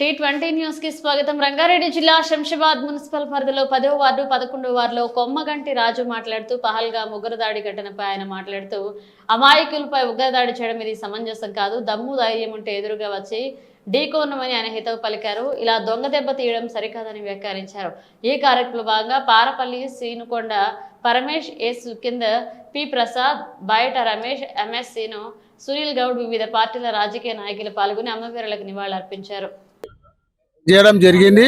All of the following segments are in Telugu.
టీ ట్వంటీ న్యూస్కి స్వాగతం. రంగారెడ్డి జిల్లా శంషాబాద్ మున్సిపల్ పరిధిలో పదో వార్డు పదకొండో వార్డులో కొమ్మగంటి రాజు మాట్లాడుతూ పహల్గా ఉగ్రదాడి ఘటనపై ఆయన మాట్లాడుతూ అమాయకులపై ఉగ్రదాడి చేయడం ఇది సమంజసం కాదు. దమ్ము ధైర్యం ఉంటే ఎదురుగా వచ్చి ఢీకోనమని ఆయన హితవు పలికారు. ఇలా దొంగ దెబ్బ తీయడం సరికాదని వ్యాఖ్యానించారు. ఈ కార్యక్రమంలో భాగంగా పారపల్లి సీనుకొండ పరమేష్ ఎస్ కింద పి ప్రసాద్ బయట రమేష్ ఎంఎస్ సీను సునీల్ గౌడ్ వివిధ పార్టీల రాజకీయ నాయకులు పాల్గొని అమ్మవీరులకు నివాళులర్పించారు. చేయడం జరిగింది.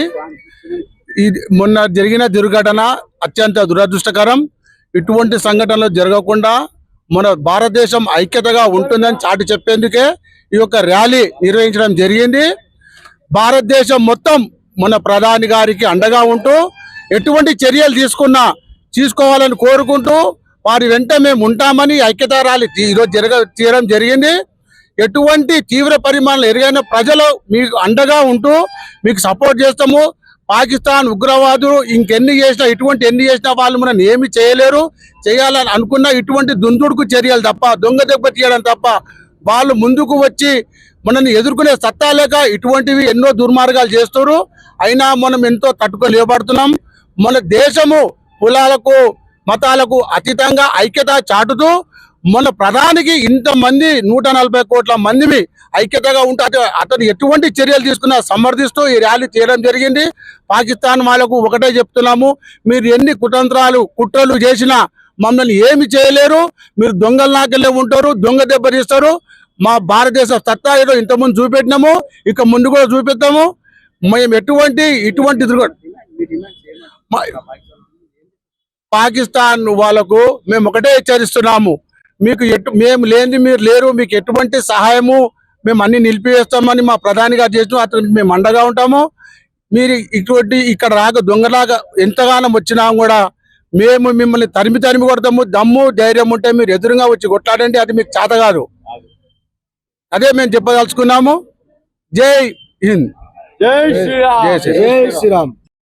ఇది మొన్న జరిగిన దుర్ఘటన అత్యంత దురదృష్టకరం. ఇటువంటి సంఘటనలు జరగకుండా మన భారతదేశం ఐక్యతగా ఉంటుందని చాటి చెప్పేందుకే ఈ యొక్క ర్యాలీ నిర్వహించడం జరిగింది. భారతదేశం మొత్తం మన ప్రధాని గారికి అండగా ఉంటూ ఎటువంటి చర్యలు తీసుకున్నా తీసుకోవాలని కోరుకుంటూ వారి వెంట మేము ఉంటామని ఐక్యత ర్యాలీ ఈరోజు జరగ తీయడం జరిగింది. ఎటువంటి తీవ్ర పరిమాణాలు ఎరుగైన ప్రజలు మీకు అండగా ఉంటూ మీకు సపోర్ట్ చేస్తాము. పాకిస్తాన్ ఉగ్రవాదులు ఇంకెన్ని చేసినా ఇటువంటి ఎన్ని చేసినా వాళ్ళు మనం ఏమి చేయలేరు. చేయాలని అనుకున్న ఇటువంటి దుందుడుకు చర్యలు తప్ప దొంగ దెబ్బ తీయడం తప్ప వాళ్ళు ముందుకు వచ్చి మనల్ని ఎదుర్కొనే సత్తా లేక ఇటువంటివి ఎన్నో దుర్మార్గాలు చేస్తారు అయినా మనం ఎంతో తట్టుకొని నిలబడుతున్నాం మన దేశము కులాలకు మతాలకు అతీతంగా ఐక్యత చాటుతూ మన ప్రధానికి ఇంతమంది నూట నలభై కోట్ల మందిని ఐక్యతగా ఉంటే అతను ఎటువంటి చర్యలు తీసుకున్నా సమర్థిస్తూ ఈ ర్యాలీ చేయడం జరిగింది. పాకిస్తాన్ వాళ్ళకు ఒకటే చెప్తున్నాము మీరు ఎన్ని కుతంత్రాలు కుట్రలు చేసినా మమ్మల్ని ఏమి చేయలేరు. మీరు దొంగల నాకెళ్ళే ఉంటారు దొంగ దెబ్బతీస్తారు మా భారతదేశ సత్తా ఏదో ఇంతకుముందు చూపెట్టినాము ఇక ముందు కూడా చూపిస్తాము మేము ఎటువంటి ఇటువంటి పాకిస్తాన్ వాళ్ళకు మేము ఒకటే హెచ్చరిస్తున్నాము. మీకు ఎటు మేము లేని మీరు లేరు మీకు ఎటువంటి సహాయము మేము అన్ని నిలిపివేస్తామని మా ప్రధాని గారు చేసిన అతనికి మేము అండగా ఉంటాము. మీరు ఇటువంటి ఇక్కడ రాక దొంగలాగా ఎంతగానో వచ్చినా కూడా మేము మిమ్మల్ని తరిమి తరిమి కొడతాము. దమ్ము ధైర్యం ఉంటే మీరు ఎదురుగా వచ్చి కొట్లాడండి అది మీకు చేత కాదు. అదే మేము చెప్పదలుచుకున్నాము. జై హింద్. జై శ్రీరామ్. జై శ్రీరామ్. జై శ్రీరామ్.